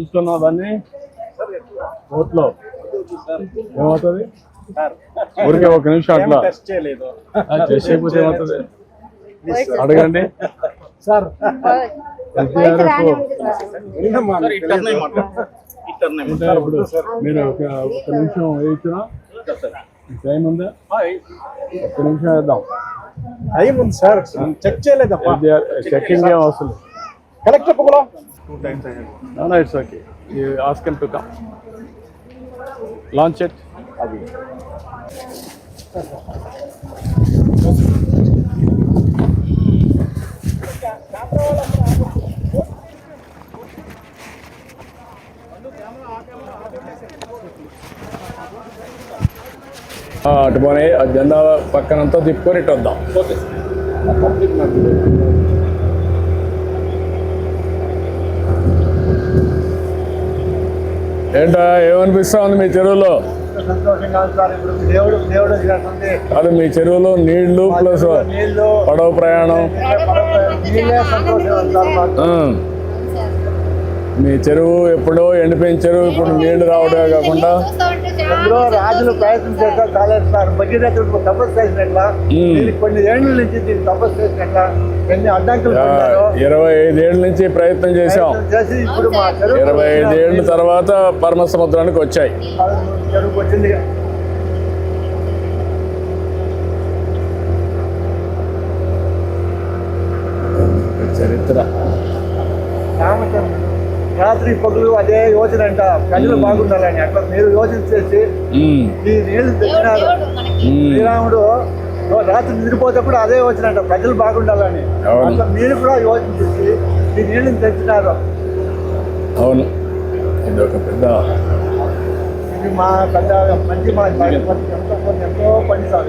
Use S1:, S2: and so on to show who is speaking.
S1: చూసుకున్నావు దాన్ని ఓట్లో ఏమవుతుంది ఊరికే ఒక నిమిషం అట్లా.
S2: టెస్ట్ చేయలేదు.
S1: ఆ, చేసి చేయకపోతే ఏమవుతుంది? అడగండి.
S2: సార్.
S1: మీరు ఒక ఒక నిమిషం వేయించినా టైం ఉందా? ఒక్క నిమిషం వేద్దాం.
S2: టైం ఉంది సార్. చెక్ చేయలేదప్పా.
S1: చెక్కింగ్ ఏం అవసరం లేదు.
S2: కరెక్ట్ చెప్పుకోలా
S1: No, no, it's okay. You ask him to come. Launch it. ఆ, అటు పోనీ ఆ జెండా పక్కనంతా తిప్పుకొని ఇటు వద్దాం ఏంటా ఏమనిపిస్తా ఉంది మీ చెరువులో? అది మీ చెరువులో నీళ్ళు ప్లస్ పడవ ప్రయాణం
S2: నీళ్ళే సంతోషం ఉంది సార్ మాకు
S1: ఆ. మీ చెరువు ఎప్పుడో ఎండిపోయిన చెరువు ఇప్పుడు నీళ్ళు రావడమే కాకుండా.
S2: రాజులు ప్రయత్నం చేస్తా కాలేదు సార్. భగీరథుడు తపస్సు చేసినట్ల కొన్ని ఏళ్ళ నుంచి దీనికి తపస్సు చేసినట్ల ఎన్ని అడ్డంకులు
S1: ఇరవై ఐదేళ్ళ నుంచి ప్రయత్నం చేశాం.
S2: ప్రయత్నం చేసి ఇప్పుడు మా చెరువు
S1: ఇరవై ఐదేళ్ళ తర్వాత పరమ సముద్రానికి వచ్చాయి.
S2: వచ్చింది.
S1: చరిత్ర.
S2: రాత్రి పగులు అదే యోచన అంట ప్రజలు బాగుండాలని. అట్లా మీరు యోచన చేసి ఈ నీళ్ళు తెచ్చినారు. శ్రీరాముడు రాత్రి నిద్రపోతప్పుడు అదే యోచన అంట ప్రజలు బాగుండాలని. అట్లా మీరు కూడా యోచన చేసి ఈ నీళ్ళని తెచ్చినారు.
S1: అవును. ఇది ఒక పెద్ద
S2: ఇది మా పెద్ద మంచి మా ఎంతో పని సార్